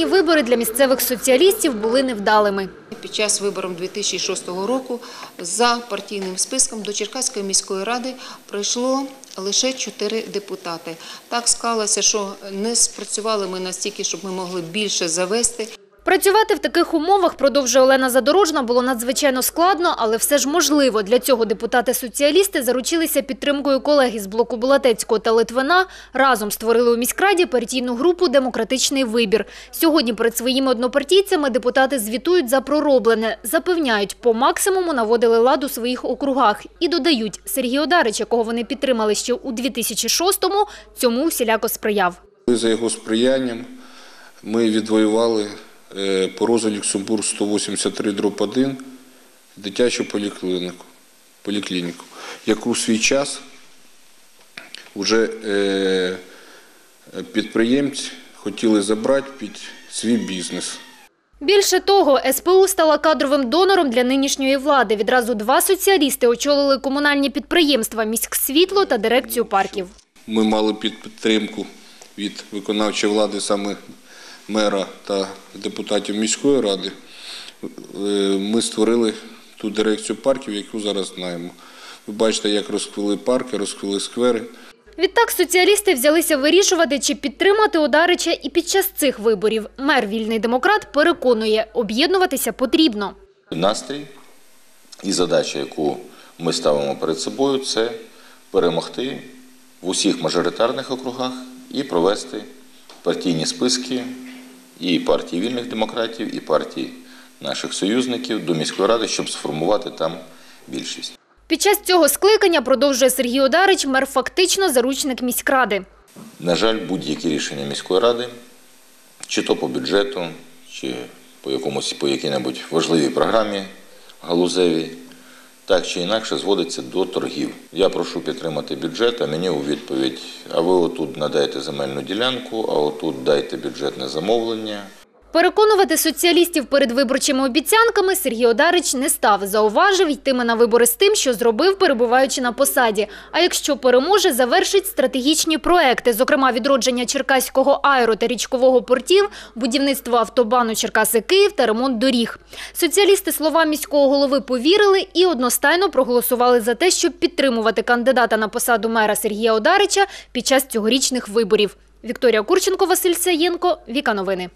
Попередні вибори для місцевих соціалістів були невдалими. Під час виборів 2006 року за партійним списком до Черкаської міської ради пройшло лише чотири депутати. Так склалося, що не спрацювали ми настільки, щоб ми могли більше завести. Працювати в таких умовах, продовжує Олена Задорожна, було надзвичайно складно, але все ж можливо. Для цього депутати-соціалісти заручилися підтримкою колег із блоку Булатецького та Литвина. Разом створили у міськраді партійну групу «Демократичний вибір». Сьогодні перед своїми однопартійцями депутати звітують за пророблене. Запевняють, по максимуму наводили лад у своїх округах. І додають, Сергій Одарич, якого вони підтримали ще у 2006-му, цьому всіляко сприяв. За його сприянням ми відвоювали по розу Люксембург 183 дроб 1 дитячу поліклініку, поліклініку, яку в свій час вже е, підприємці хотіли забрати під свій бізнес. Більше того, СПУ стала кадровим донором для нинішньої влади. Відразу два соціалісти очолили комунальні підприємства «Міськсвітло» та дирекцію парків. Ми мали підтримку від виконавчої влади саме мера та депутатів міської ради. Е, Ми створили ту дирекцію парків, яку зараз знаємо. Ви бачите, як розквіли парки, розквіли сквери. Відтак соціалісти взялися вирішувати, чи підтримати Одарича і під час цих виборів. Мер «Вільний демократ» переконує, об'єднуватися потрібно. Настрій і задача, яку ми ставимо перед собою, це перемогти в усіх мажоритарних округах і провести партійні списки і партії вільних демократів, і партії наших союзників до міської ради, щоб сформувати там більшість. Під час цього скликання, продовжує Сергій Одарич, мер фактично заручник міськради. На жаль, будь-які рішення міської ради, чи то по бюджету, чи по якомусь по якій-небудь важливій програмі галузевій, так чи інакше зводиться до торгів. Я прошу підтримати бюджет, а мені у відповідь: а ви отут надайте земельну ділянку, а отут дайте бюджетне замовлення. Переконувати соціалістів перед виборчими обіцянками Сергій Одарич не став. Зауважив, йтиме на вибори з тим, що зробив, перебуваючи на посаді. А якщо переможе, завершить стратегічні проекти, зокрема відродження Черкаського аеро та річкового портів, будівництво автобану Черкаси-Київ та ремонт доріг. Соціалісти словам міського голови повірили і одностайно проголосували за те, щоб підтримувати кандидата на посаду мера Сергія Одарича під час цьогорічних виборів. Вікторія Курченко, Василь Саєнко, Віка Новини.